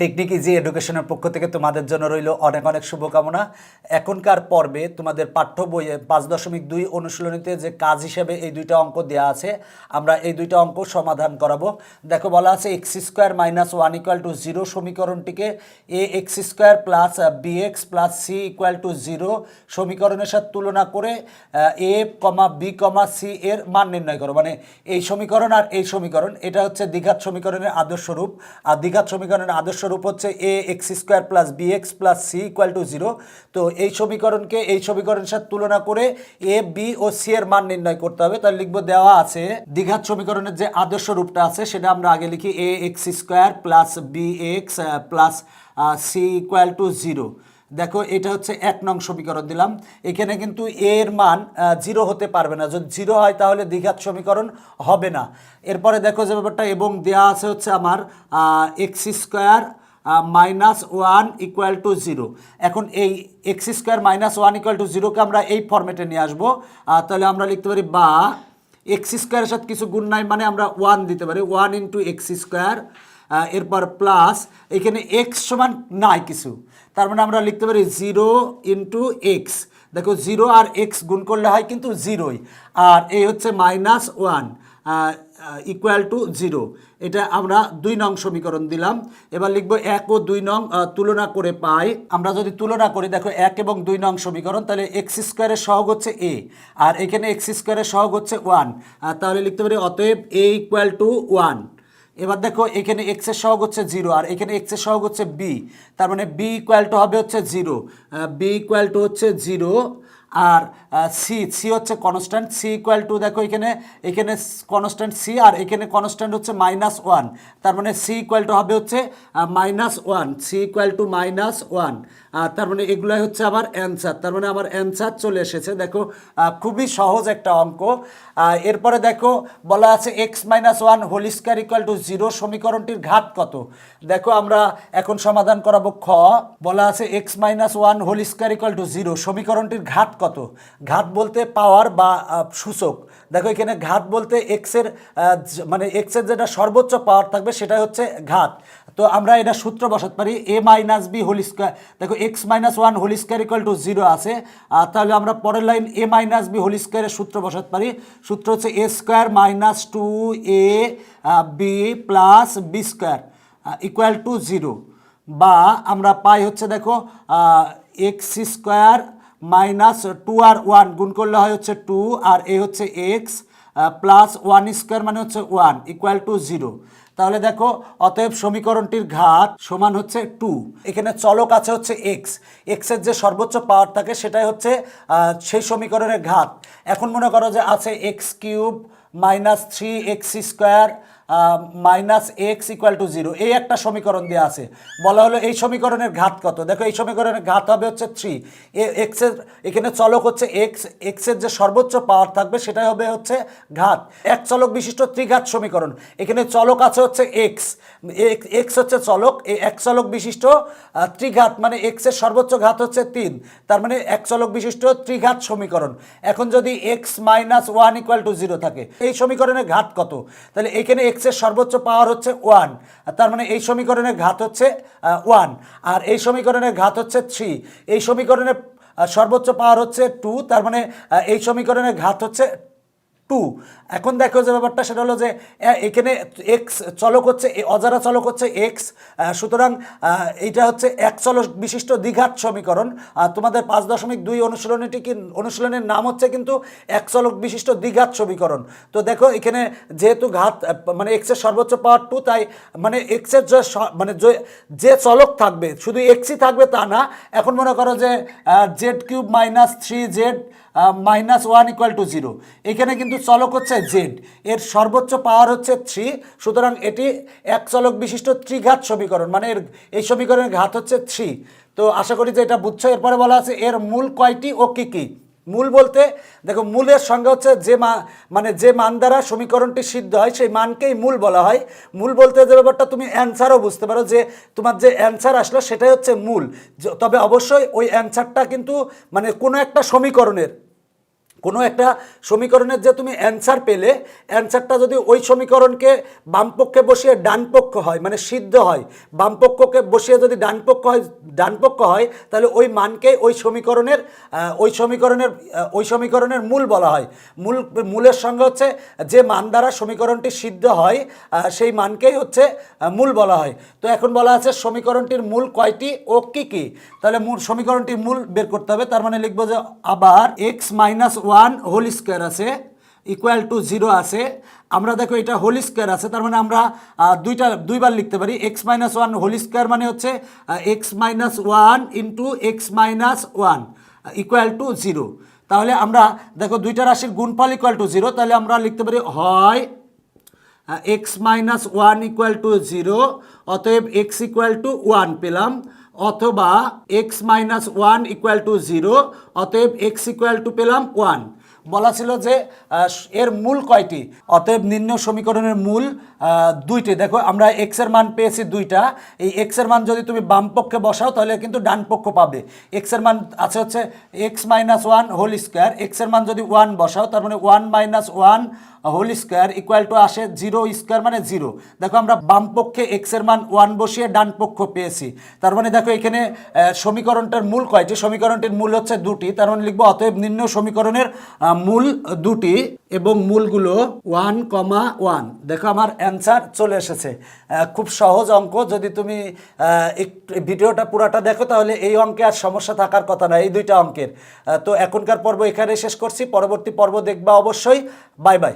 Technique easy এডুকেশনের পক্ষ থেকে তোমাদের জন্য রইল অনেক অনেক শুভকামনা। এখনকার পর্বে তোমাদের পাঠ্য বইয়ে পাঁচ দশমিক দুই অনুশীলনীতে যে কাজ হিসেবে এই দুইটা অঙ্ক দেওয়া আছে, আমরা এই দুইটা অঙ্ক সমাধান করাবো। দেখো, বলা আছে x square minus one equal to zero সমীকরণটিকে a x square plus b x plus c equal to zero সমীকরণের সাথে তুলনা করে এ কমা বি কমা সি এর মান নির্ণয় করো। মানে এই সমীকরণ আর এই সমীকরণ, এটা হচ্ছে দ্বিঘাত সমীকরণের আদর্শ রূপ। আর দ্বিঘাত সমীকরণের আদর্শ রূপ হচ্ছে a x square plus b x plus c equal to zero তো এই সমীকরণকে এই সমীকরণের সাথে তুলনা করে এ বি ও সি এর মান নির্ণয় করতে হবে। তাহলে লিখব দেওয়া আছে, দ্বিঘাত সমীকরণের যে আদর্শ রূপটা আছে, সেটা আমরা আগে লিখি a x square plus b x plus c equal to zero দেখো, এটা হচ্ছে এক নং সমীকরণ দিলাম। এখানে কিন্তু এর মান জিরো হতে পারবে না। যদি জিরো হয়, তাহলে দ্বিঘাত সমীকরণ হবে না। এরপরে দেখো যে ব্যাপারটা, এবং দেওয়া আছে হচ্ছে আমার x square minus one equal to zero এখন এই x square minus one equal to জিরোকে আমরা এই ফর্মেটে নিয়ে আসব। তাহলে আমরা লিখতে পারি বা এক্স স্কোয়ারের সাথে কিছু গুণ নাই মানে আমরা ওয়ান দিতে পারি। ওয়ান ইন্টু এক্স স্কোয়ার এরপর প্লাস এখানে এক্স সমান নাই কিছু। তার মানে আমরা লিখতে পারি জিরো ইন্টু এক্স দেখো জিরো আর এক্স গুণ করলে হয় কিন্তু জিরোই আর এই হচ্ছে minus one equal to zero এটা আমরা দুই নং সমীকরণ দিলাম। এবার লিখব এক ও দুই নং তুলনা করে পাই। আমরা যদি তুলনা করি, দেখো এক এবং দুই নং সমীকরণ, তাহলে এক্স স্কোয়ারের সহগ হচ্ছে এ আর এখানে এক্স স্কোয়ারের সহগ হচ্ছে ওয়ান তাহলে লিখতে পারি, অতএব এ ইকুয়াল টু ওয়ান এবার দেখো, এখানে এক্সের সহগ হচ্ছে জিরো আর এখানে এক্সের সহগ হচ্ছে বি তার মানে বি ইকুয়াল টু হবে হচ্ছে জিরো বি ইকুয়াল টু হচ্ছে জিরো আর সি সি হচ্ছে কনস্ট্যান্ট সি ইকুয়াল টু দেখো এখানে এখানে কনস্ট্যান্ট সি আর এখানে কনস্ট্যান্ট হচ্ছে মাইনাস ওয়ান তার মানে সি ইকুয়াল টু হবে হচ্ছে minus one c equal to minus one তার মানে এগুলাই হচ্ছে আমার অ্যান্সার তার মানে আমার অ্যান্সার চলে এসেছে। দেখো খুবই সহজ একটা অঙ্ক। এরপরে দেখো, বলা আছে x minus one whole square equal to zero সমীকরণটির ঘাত কত? দেখো, আমরা এখন সমাধান করাবো খ। বলা আছে x minus one whole square equal to zero সমীকরণটির ঘাত কত? ঘাত বলতে পাওয়ার বা সূচক। দেখো এখানে ঘাত বলতে এক্সের মানে এক্সের যেটা সর্বোচ্চ পাওয়ার থাকবে সেটা হচ্ছে ঘাত। তো আমরা এটা সূত্র বসাতে পারি a minus b whole square দেখো x minus one whole square equal to zero আছে। তাহলে আমরা পরের line a minus b whole স্কোয়ারের সূত্র বসাতে পারি। সূত্র হচ্ছে a square minus two a b plus b square equal to zero বা আমরা পাই হচ্ছে দেখো এক্স স্কোয়ার মাইনাস টু আর ওয়ান গুণ করলে হয় হচ্ছে টু আর এ হচ্ছে এক্স প্লাস ওয়ান স্কোয়ার মানে হচ্ছে ওয়ান ইকুয়াল টু জিরো তাহলে দেখো, অতএব সমীকরণটির ঘাত সমান হচ্ছে টু এখানে চলক আছে হচ্ছে এক্স এক্সের যে সর্বোচ্চ পাওয়ার থাকে, সেটাই হচ্ছে সেই সমীকরণের ঘাত। এখন মনে করো যে আছে x cube minus three x square minus x equal to zero এই একটা সমীকরণ দেওয়া আছে। বলা হলো এই সমীকরণের ঘাত কত? দেখো, এই সমীকরণের ঘাত হবে হচ্ছে থ্রি এক্সের এখানে চলক হচ্ছে এক্স এক্সের যে সর্বোচ্চ পাওয়ার থাকবে, সেটাই হবে হচ্ছে ঘাত। এক চলক বিশিষ্ট ত্রিঘাত সমীকরণ। এখানে চলক আছে হচ্ছে এক্স এক্স হচ্ছে চলক, এই এক চলক বিশিষ্ট ত্রিঘাত মানে এক্সের সর্বোচ্চ ঘাত হচ্ছে তিন। তার মানে এক চলক বিশিষ্ট ত্রিঘাত সমীকরণ। এখন যদি x minus one equal to zero থাকে, এই সমীকরণের ঘাত কত? তাহলে এখানে এক্সের সর্বোচ্চ পাওয়ার হচ্ছে ওয়ান তার মানে এই সমীকরণের ঘাত হচ্ছে ওয়ান আর এই সমীকরণের ঘাত হচ্ছে থ্রি এই সমীকরণের সর্বোচ্চ পাওয়ার হচ্ছে টু তার মানে এই সমীকরণের ঘাত হচ্ছে টু। এখন দেখো যে ব্যাপারটা, সেটা হলো যে এখানে এক্স চলক হচ্ছে অজানা চলক হচ্ছে এক্স সুতরাং এইটা হচ্ছে এক চলক বিশিষ্ট দ্বিঘাত সমীকরণ। তোমাদের পাঁচ দশমিক দুই অনুশীলনীটি কি, অনুশীলনের নাম হচ্ছে কিন্তু এক চলক বিশিষ্ট দ্বিঘাত সমীকরণ। তো দেখো, এখানে যেহেতু ঘাত মানে এক্সের সর্বোচ্চ পাওয়ার টু, তাই মানে এক্সের যে মানে যে চলক থাকবে, শুধু এক্সই থাকবে তা না। এখন মনে করো যে z cube minus three z minus one equal to zero এখানে কিন্তু চলক হচ্ছে জেড এর সর্বোচ্চ পাওয়ার হচ্ছে থ্রি সুতরাং এটি এক চলক বিশিষ্ট ত্রিঘাত সমীকরণ। মানে এর, এই সমীকরণের ঘাত হচ্ছে থ্রি তো আশা করি যে এটা বুঝছ। এরপরে বলা আছে এর মূল কয়টি ও কী কী? মূল বলতে, দেখো, মূলের সঙ্গে হচ্ছে যে মা মানে যে মান দ্বারা সমীকরণটি সিদ্ধ হয়, সেই মানকেই মূল বলা হয়। মূল বলতে যে ব্যাপারটা তুমি অ্যান্সারও বুঝতে পারো যে, তোমার যে অ্যান্সার আসলো সেটাই হচ্ছে মূল। তবে অবশ্যই ওই অ্যান্সারটা কিন্তু মানে কোনো একটা সমীকরণের কোনো একটা সমীকরণের যে তুমি অ্যান্সার পেলে অ্যান্সারটা যদি ওই সমীকরণকে বামপক্ষে বসিয়ে ডান পক্ষ হয় মানে সিদ্ধ হয়, বামপক্ষকে বসিয়ে যদি ডান পক্ষ হয় ডান পক্ষ হয়, তাহলে ওই মানকে ওই সমীকরণের ওই সমীকরণের ওই সমীকরণের মূল বলা হয়। মূল, মূলের সঙ্গে হচ্ছে যে মান দ্বারা সমীকরণটি সিদ্ধ হয় সেই মানকেই হচ্ছে মূল বলা হয়। তো এখন বলা আছে সমীকরণটির মূল কয়টি ও কী কী? তাহলে মূল, সমীকরণটির মূল বের করতে হবে, তার মানে লিখব যে আবার x minus one whole square আছে ইকুয়াল টু জিরো আছে। আমরা দেখো এটা হোল স্কোয়ার আছে, তার মানে আমরা দুইটা, দুইবার লিখতে পারি। X minus one whole square মানে হচ্ছে x minus one into x minus one equal to zero তাহলে আমরা দেখো দুইটা রাশির গুণফল ইকুয়াল টু জিরো তাহলে আমরা লিখতে পারি হয় x minus one equal to zero অতএব এক্স ইকুয়াল টু ওয়ান পেলাম। অথবা x minus one equal to zero অতএব এক্স ইকুয়াল টু পেলাম ওয়ান বলা ছিল যে এর মূল কয়টি? অতএব নিম্ন সমীকরণের মূল দুইটি। দেখো, আমরা এক্সের মান পেয়েছি দুইটা। এই এক্সের মান যদি তুমি বাম পক্ষে বসাও, তাহলে কিন্তু ডান পক্ষ পাবে। এক্সের মান আছে হচ্ছে x minus one whole square এক্সের মান যদি ওয়ান বসাও, তার মানে one minus one whole square equal to আসে জিরো স্কোয়ার মানে জিরো দেখো আমরা বাম পক্ষে এক্সের মান ওয়ান বসিয়ে ডান পক্ষ পেয়েছি। তার মানে দেখো এখানে সমীকরণটার মূল কয়টি সমীকরণটির মূল হচ্ছে দুটি, তার মানে লিখব, অতএব নিম্ন সমীকরণের মূল দুটি এবং মূলগুলো ওয়ান কমা ওয়ান দেখো আমার অ্যান্সার চলে এসেছে। খুব সহজ অঙ্ক। যদি তুমি একটু ভিডিওটা পুরাটা দেখো, তাহলে এই অঙ্কে আর সমস্যা থাকার কথা না, এই দুইটা অঙ্কের। তো এখনকার পর্ব এখানে শেষ করছি। পরবর্তী পর্ব দেখবা অবশ্যই। Bye bye